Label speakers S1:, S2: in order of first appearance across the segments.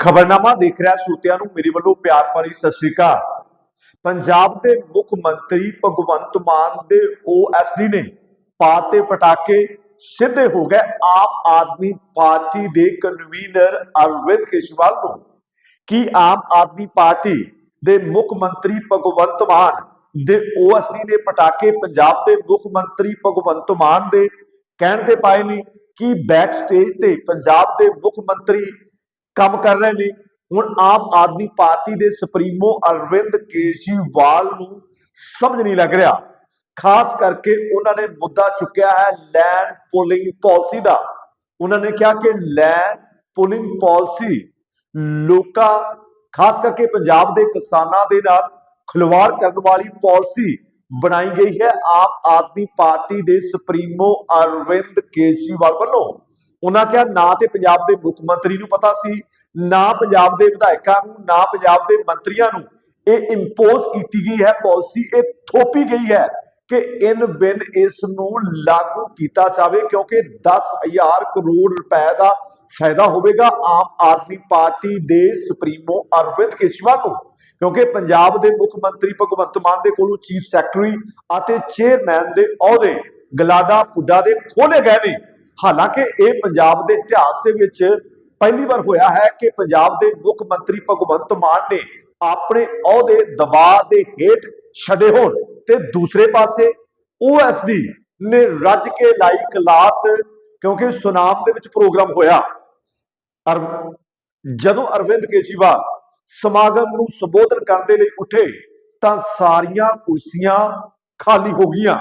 S1: ਖਬਰਨਾਮਾ ਦੇਖ ਰਿਹਾ ਸਰੋਤਿਆਂ ਨੂੰ ਮੇਰੇ ਵੱਲੋਂ ਪਿਆਰ ਭਰੀ ਸਤਿ ਸ਼੍ਰੀ ਅਕਾਲ। ਪੰਜਾਬ ਦੇ ਮੁੱਖ ਮੰਤਰੀ ਭਗਵੰਤ ਮਾਨ ਦੇ ਓਐਸਡੀ ਨੇ ਪਾਤੇ ਪਟਾਕੇ ਸਿੱਧੇ ਹੋ ਗਏ। ਆਮ ਆਦਮੀ ਪਾਰਟੀ ਦੇ ਕਨਵੀਨਰ ਅਰਵਿੰਦ ਕੇਜਰੀਵਾਲ ਨੂੰ। ਕੀ ਆਮ ਆਦਮੀ ਪਾਰਟੀ ਦੇ ਮੁੱਖ ਮੰਤਰੀ ਭਗਵੰਤ ਮਾਨ ਦੇ ਓਐਸਡੀ ਨੇ ਪਟਾਕੇ ਪੰਜਾਬ ਦੇ ਮੁੱਖ ਮੰਤਰੀ ਭਗਵੰਤ ਮਾਨ ਦੇ ਕਹਿਣ ਤੇ ਪਾਏ ਨੇ? ਕਿ ਬੈਕ ਸਟੇਜ ਤੇ ਪੰਜਾਬ ਦੇ ਮੁੱਖ ਮੰਤਰੀ ਕੰਮ ਕਰ ਰਹੇ ਨੇ। ਹੁਣ ਆਮ ਆਦਮੀ ਪਾਰਟੀ ਦੇ ਸੁਪਰੀਮੋ ਅਰਵਿੰਦ ਕੇਜਰੀਵਾਲ ਨੂੰ ਸਮਝ ਨਹੀਂ ਲੱਗ ਰਿਹਾ। ਖਾਸ ਕਰਕੇ ਉਹਨਾਂ ਨੇ ਮੁੱਦਾ ਚੁੱਕਿਆ ਹੈ ਲੈਂਡ ਪੋਲਿੰਗ ਪਾਲਿਸੀ ਦਾ। ਉਹਨਾਂ ਨੇ ਕਿਹਾ ਕਿ ਲੈਂਡ ਪੋਲਿੰਗ ਪਾਲਿਸੀ ਲੋਕਾਂ, ਖਾਸ ਕਰਕੇ ਪੰਜਾਬ ਦੇ ਕਿਸਾਨਾਂ ਦੇ ਨਾਲ ਖਿਲਵਾੜ ਕਰਨ ਵਾਲੀ ਪਾਲਿਸੀ ਬਣਾਈ ਗਈ ਹੈ। ਆਮ ਆਦਮੀ ਪਾਰਟੀ ਦੇ ਸੁਪਰੀਮੋ ਅਰਵਿੰਦ ਕੇਜਰੀਵਾਲ ਵੱਲੋਂ ਉਹਨਾਂ ਕਿਹਾ ਨਾ ਤੇ ਪੰਜਾਬ ਦੇ ਮੁੱਖ ਮੰਤਰੀ ਨੂੰ ਪਤਾ ਸੀ, ਨਾ ਪੰਜਾਬ ਦੇ ਵਿਧਾਇਕਾਂ ਨੂੰ, ਨਾ ਪੰਜਾਬ ਦੇ ਮੰਤਰੀਆਂ ਨੂੰ ਇਹ ਇੰਪੋਜ਼ ਕੀਤੀ ਗਈ ਹੈ ਪਾਲਿਸੀ ਇਹ ਥੋਪੀ ਗਈ ਹੈ ਕਿ ਇਨ ਬਿਨ ਇਸ ਨੂੰ ਲਾਗੂ ਕੀਤਾ ਜਾਵੇ ਕਿਉਂਕਿ 10000 ਕਰੋੜ ਰੁਪਏ ਦਾ ਫਾਇਦਾ ਹੋਵੇਗਾ ਆਮ ਆਦਮੀ ਪਾਰਟੀ ਦੇ ਸੁਪਰੀਮੋ ਅਰਵਿੰਦ ਕੇਜਰੀਵਾਲ ਨੂੰ। ਕਿਉਂਕਿ ਪੰਜਾਬ ਦੇ ਮੁੱਖ ਮੰਤਰੀ ਭਗਵੰਤ ਮਾਨ ਦੇ ਕੋਲੋਂ ਚੀਫ ਸੈਕਟਰੀ ਅਤੇ ਚੇਅਰਮੈਨ ਦੇ ਅਹੁਦੇ ਗਲਾਡਾ ਪੁੱਡਾ ਦੇ ਖੋਲੇ ਗਏ ਨੇ। ਹਾਲਾਂਕਿ ਇਹ ਪੰਜਾਬ ਦੇ ਇਤਿਹਾਸ ਦੇ ਵਿੱਚ ਪਹਿਲੀ ਵਾਰ ਹੋਇਆ ਹੈ ਕਿ ਪੰਜਾਬ ਦੇ ਮੁੱਖ ਮੰਤਰੀ ਭਗਵੰਤ ਮਾਨ ਨੇ ਆਪਣੇ ਅਹੁਦੇ ਦਬਾਅ ਦੇ ਹੇਠ ਛੱਡੇ ਹੋਣ ਤੇ ਦੂਸਰੇ ਪਾਸੇ ਓਐਸਡੀ ਨੇ ਰੱਜ ਕੇ ਲਾਈ ਕਲਾਸ ਕਿਉਂਕਿ ਸੁਨਾਮ ਦੇ ਵਿੱਚ ਪ੍ਰੋਗਰਾਮ ਹੋਇਆ। ਅਰ ਜਦੋਂ ਅਰਵਿੰਦ ਕੇਜਰੀਵਾਲ ਸਮਾਗਮ ਨੂੰ ਸੰਬੋਧਨ ਕਰਨ ਦੇ ਲਈ ਉੱਠੇ ਤਾਂ ਸਾਰੀਆਂ ਕੁਰਸੀਆਂ ਖਾਲੀ ਹੋ ਗਈਆਂ।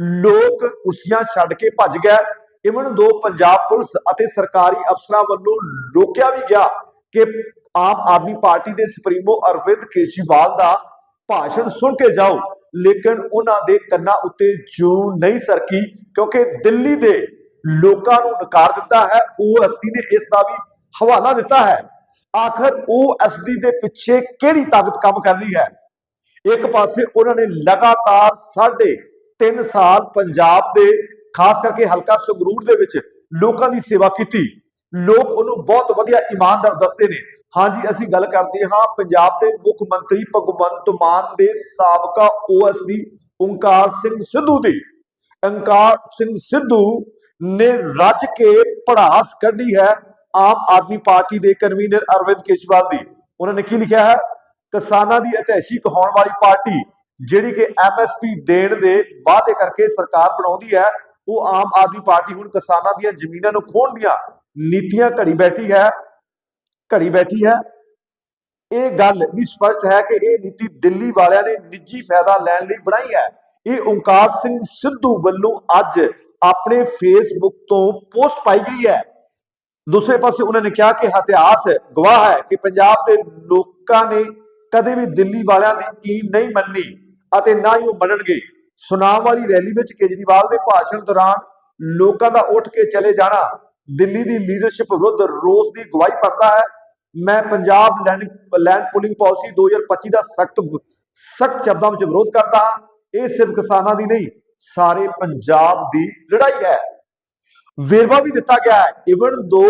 S1: ਲੋਕ ਕੁਰਸੀਆਂ ਛੱਡ ਕੇ ਭੱਜ ਗਏ ਇਵਨ ਦੋ ਪੰਜਾਬ ਪੁਲਿਸ ਅਤੇ ਸਰਕਾਰੀ ਅਫਸਰਾਂ ਵੱਲੋਂ ਰੋਕਿਆ ਵੀ ਗਿਆ ਕਿ ਆਮ ਆਦਮੀ ਪਾਰਟੀ ਦੇ ਸੁਪਰੀਮੋ ਅਰਵਿੰਦ ਕੇਜਰੀਵਾਲ ਦਾ ਭਾਸ਼ਣ ਸੁਣ ਕੇ ਜਾਓ। ਲੇਕਿਨ ਉਹਨਾਂ ਦੇ ਕੰਨਾਂ ਉੱਤੇ ਜੂ ਨਹੀਂ ਸਰਕੀ, ਕਿਉਂਕਿ ਦਿੱਲੀ ਦੇ ਲੋਕਾਂ ਨੂੰ ਨਕਾਰ ਦਿੱਤਾ ਹੈ। ਓਐਸਡੀ ਨੇ ਇਸ ਦਾ ਵੀ ਹਵਾਲਾ ਦਿੱਤਾ ਹੈ। ਆਖਰ ਓਐਸਡੀ ਦੇ ਪਿੱਛੇ ਕਿਹੜੀ ਤਾਕਤ ਕੰਮ ਕਰ ਰਹੀ ਹੈ? ਇੱਕ ਪਾਸੇ ਉਹਨਾਂ ਨੇ ਲਗਾਤਾਰ ਸਾਢੇ 3 ਸਾਲ ਪੰਜਾਬ ਦੇ, ਖਾਸ ਕਰਕੇ ਹਲਕਾ ਸੰਗਰੂਰ ਦੇ ਵਿੱਚ ਲੋਕਾਂ ਦੀ ਸੇਵਾ ਕੀਤੀ। ਲੋਕ ਉਹਨੂੰ ਬਹੁਤ ਵਧੀਆ ਇਮਾਨਦਾਰ ਦੱਸਦੇ ਨੇ। ਹਾਂਜੀ, ਅਸੀਂ ਗੱਲ ਕਰਦੇ ਹਾਂ ਪੰਜਾਬ ਦੇ ਮੁੱਖ ਮੰਤਰੀ ਭਗਵੰਤ ਮਾਨ ਦੇ ਸਾਬਕਾ ਓਐਸਡੀ ਓੰਕਾਰ ਸਿੰਘ ਸਿੱਧੂ ਦੀ। ਓੰਕਾਰ ਸਿੰਘ ਸਿੱਧੂ ਨੇ ਰੱਜ ਕੇ ਪੜਾਸ ਕੱਢੀ ਹੈ ਆਮ ਆਦਮੀ ਪਾਰਟੀ ਦੇ ਕਨਵੀਨਰ ਅਰਵਿੰਦ ਕੇਜਰੀਵਾਲ ਦੀ। ਉਹਨਾਂ ਨੇ ਕੀ ਲਿਖਿਆ ਹੈ? ਕਿਸਾਨਾਂ ਦੀ ਇਤਿਹਾਸੀ ਕਹਾਉਣ ਵਾਲੀ ਪਾਰਟੀ ਜਿਹੜੀ ਕਿ ਐਮਐਸਪੀ ਦੇਣ ਦੇ ਵਾਅਦੇ ਕਰਕੇ ਸਰਕਾਰ ਬਣਾਉਂਦੀ ਹੈ, ਉਹ ਆਮ ਆਦਮੀ ਪਾਰਟੀ ਹੁਣ ਕਿਸਾਨਾਂ ਦੀਆਂ ਜ਼ਮੀਨਾਂ ਨੂੰ ਖੋਹਣ ਦੀਆਂ ਨੀਤੀਆਂ ਘੜੀ ਬੈਠੀ ਹੈ, ਘੜੀ ਬੈਠੀ ਹੈ। ਇਹ ਗੱਲ ਵੀ ਸਪਸ਼ਟ ਹੈ ਕਿ ਇਹ ਨੀਤੀ ਦਿੱਲੀ ਵਾਲਿਆਂ ਨੇ ਨਿੱਜੀ ਫਾਇਦਾ ਲੈਣ ਲਈ ਬਣਾਈ ਹੈ। ਇਹ ਓਮਕਾਰ ਸਿੰਘ ਸਿੱਧੂ ਵੱਲੋਂ ਅੱਜ ਆਪਣੇ ਫੇਸਬੁੱਕ ਤੋਂ ਪੋਸਟ ਪਾਈ ਗਈ ਹੈ। ਦੂਸਰੇ ਪਾਸੇ ਉਹਨਾਂ ਨੇ ਕਿਹਾ ਕਿ ਇਤਿਹਾਸ ਗਵਾਹ ਹੈ ਕਿ ਪੰਜਾਬ ਦੇ ਲੋਕਾਂ ਨੇ ਕਦੇ ਵੀ ਦਿੱਲੀ ਵਾਲਿਆਂ ਦੀ ਟੀਮ ਨਹੀਂ ਮੰਨੀ। ਅਤੇ ਨਾ ਹੀ ਉਹ ਮੰਨਣਗੇ ਸੁਨਾਮ ਵਾਲੀ ਰੈਲੀ ਵਿੱਚ ਕੇਜਰੀਵਾਲ ਦੇ ਭਾਸ਼ਣ ਦੌਰਾਨ ਲੋਕਾਂ ਦਾ ਉੱਠ ਕੇ ਚਲੇ ਜਾਣਾ ਦਿੱਲੀ ਦੀ ਲੀਡਰਸ਼ਿਪ ਵਿਰੁੱਧ ਰੋਸ ਦੀ ਗਵਾਹੀ ਭਰਦਾ ਹੈ। ਮੈਂ Punjab land land pooling policy 2025 ਦਾ ਸਖਤ ਸਖਤ ਸ਼ਬਦਾਂ ਵਿੱਚ ਵਿਰੋਧ ਕਰਦਾ ਹਾਂ। ਇਹ ਸਿਰਫ ਕਿਸਾਨਾਂ ਦੀ ਨਹੀਂ, ਸਾਰੇ ਪੰਜਾਬ ਦੀ ਲੜਾਈ ਹੈ। ਵੇਰਵਾ ਵੀ ਦਿੱਤਾ ਗਿਆ ਹੈ। ਇਵਨ ਦੋ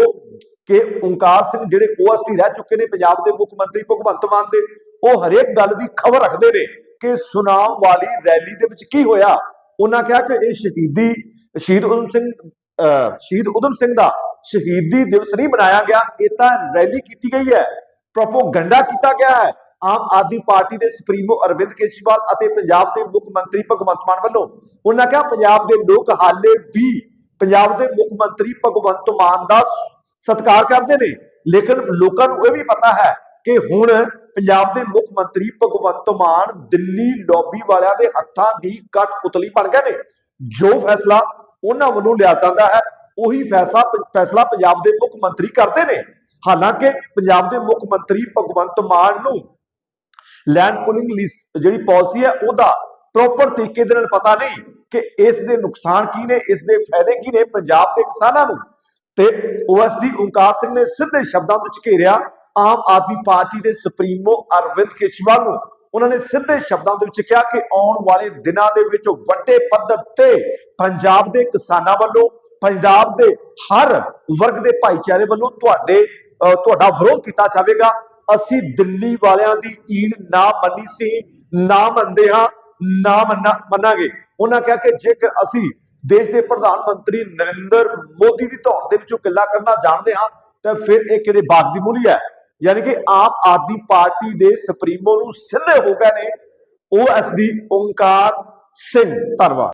S1: ਕਿ ਓੰਕਾਰ ਸਿੰਘ ਜਿਹੜੇ ਓਐਸਟੀ ਰਹਿ ਚੁੱਕੇ ਨੇ ਪੰਜਾਬ ਦੇ ਮੁੱਖ ਮੰਤਰੀ ਭਗਵੰਤ ਮਾਨ ਦੇ, ਉਹ ਹਰੇਕ ਗੱਲ ਦੀ ਖਬਰ ਰੱਖਦੇ ਨੇ ਕਿ ਸੁਨਾਮ ਵਾਲੀ ਰੈਲੀ ਦੇ ਵਿੱਚ ਕੀ ਹੋਇਆ। ਉਹਨਾਂ ਕਿਹਾ ਕਿ ਇਹ ਸ਼ਹੀਦੀ, ਸ਼ਹੀਦ ਉਦਮ ਸਿੰਘ, ਅਹ ਸ਼ਹੀਦ ਉਦਮ ਸਿੰਘ ਦਾ ਸ਼ਹੀਦੀ ਦਿਵਸ ਨਹੀਂ ਮਨਾਇਆ ਗਿਆ, ਇਹ ਤਾਂ ਰੈਲੀ ਕੀਤੀ ਗਈ ਹੈ। ਪ੍ਰੋਪੋਗੰਡਾ ਕੀਤਾ ਗਿਆ ਹੈ ਆਮ ਆਦਮੀ ਪਾਰਟੀ ਦੇ ਸੁਪਰੀਮੋ ਅਰਵਿੰਦ ਕੇਜਰੀਵਾਲ ਅਤੇ ਪੰਜਾਬ ਦੇ ਮੁੱਖ ਮੰਤਰੀ ਭਗਵੰਤ ਮਾਨ ਵੱਲੋਂ। ਉਹਨਾਂ ਕਿਹਾ, ਪੰਜਾਬ ਦੇ ਲੋਕ ਹਾਲੇ ਵੀ ਪੰਜਾਬ ਦੇ ਮੁੱਖ ਮੰਤਰੀ ਭਗਵੰਤ ਮਾਨ ਦਾ ਸਤਿਕਾਰ ਕਰਦੇ ਨੇ। ਲੇਕਿਨ ਲੋਕਾਂ ਨੂੰ ਇਹ ਵੀ ਪਤਾ ਹੈ ਕਿ ਹੁਣ ਪੰਜਾਬ ਦੇ ਮੁੱਖ ਮੰਤਰੀ ਭਗਵੰਤ ਮਾਨ ਦਿੱਲੀ ਲੌਬੀ ਵਾਲਿਆਂ ਦੇ ਹੱਥਾਂ ਦੀ ਕਠਪੁਤਲੀ ਬਣ ਗਏ ਨੇ। ਜੋ ਫੈਸਲਾ ਉਹਨਾਂ ਵੱਲੋਂ ਲਿਆ ਜਾਂਦਾ ਹੈ, ਉਹੀ ਫੈਸਲਾ ਫੈਸਲਾ ਪੰਜਾਬ ਦੇ ਮੁੱਖ ਮੰਤਰੀ ਕਰਦੇ ਨੇ। ਹਾਲਾਂਕਿ ਪੰਜਾਬ ਦੇ ਮੁੱਖ ਮੰਤਰੀ ਭਗਵੰਤ ਮਾਨ ਨੂੰ ਲੈਂਡ ਪੁਲਿੰਗ ਲਿਸਟ ਜਿਹੜੀ ਪਾਲਿਸੀ ਹੈ, ਉਹਦਾ ਪ੍ਰੋਪਰ ਤਰੀਕੇ ਦੇ ਨਾਲ ਪਤਾ ਨਹੀਂ ਕਿ ਇਸ ਦੇ ਨੁਕਸਾਨ ਕੀ ਨੇ, ਇਸ ਦੇ ਫਾਇਦੇ ਕੀ ਨੇ। ਪੰਜਾਬ ਦੇ ਕਿਸਾਨਾਂ ਨੂੰ ਤੇ ਓਐਸਡੀ ਓੰਕਾਰ ਸਿੰਘ ਨੇ ਸਿੱਧੇ ਸ਼ਬਦਾਂ ਵਿੱਚ ਘੇਰਿਆ, ਆਮ ਆਦਮੀ ਪਾਰਟੀ ਦੇ ਸੁਪਰੀਮੋ ਅਰਵਿੰਦ ਕੇਜਰੀਵਾਲ ਨੂੰ। ਉਹਨਾਂ ਨੇ ਸਿੱਧੇ ਸ਼ਬਦਾਂ ਦੇ ਵਿੱਚ ਕਿਹਾ ਕਿ ਆਉਣ ਵਾਲੇ ਦਿਨਾਂ ਦੇ ਵਿੱਚ ਵੱਡੇ ਪੱਧਰ ਤੇ ਪੰਜਾਬ ਦੇ ਕਿਸਾਨਾਂ ਵੱਲੋਂ, ਪੰਜਾਬ ਦੇ ਹਰ ਵਰਗ ਦੇ ਭਾਈਚਾਰੇ ਵੱਲੋਂ ਤੁਹਾਡੇ ਤੁਹਾਡਾ ਵਿਰੋਧ ਕੀਤਾ ਜਾਵੇਗਾ। ਅਸੀਂ ਦਿੱਲੀ ਵਾਲਿਆਂ ਦੀ ਈਨ ਨਾ ਮੰਨੀ ਸੀ, ਨਾ ਮੰਨਦੇ ਹਾਂ, ਨਾ ਮੰਨਾ- ਮੰਨਾਂਗੇ। ਉਹਨਾਂ ਕਿਹਾ ਕਿ ਜੇਕਰ ਅਸੀਂ ਦੇਸ਼ ਦੇ ਪ੍ਰਧਾਨ ਮੰਤਰੀ ਨਰਿੰਦਰ ਮੋਦੀ ਦੀ ਧੌਣ ਦੇ ਵਿੱਚੋਂ ਕਿੱਲਾ ਕਰਨਾ ਜਾਣਦੇ ਹਾਂ, ਤਾਂ ਫਿਰ ਇਹ ਕਿਹੜੇ ਬਾਗ ਦੀ ਮੂਲੀ ਹੈ? ਯਾਨੀ ਕਿ ਆਮ ਆਦਮੀ ਪਾਰਟੀ ਦੇ ਸੁਪਰੀਮੋ ਨੂੰ ਸਿੱਧੇ ਹੋ ਗਏ ਨੇ ਓਐਸਡੀ ਓੰਕਾਰ ਸਿੰਘ ਧੰਨਵਾਦ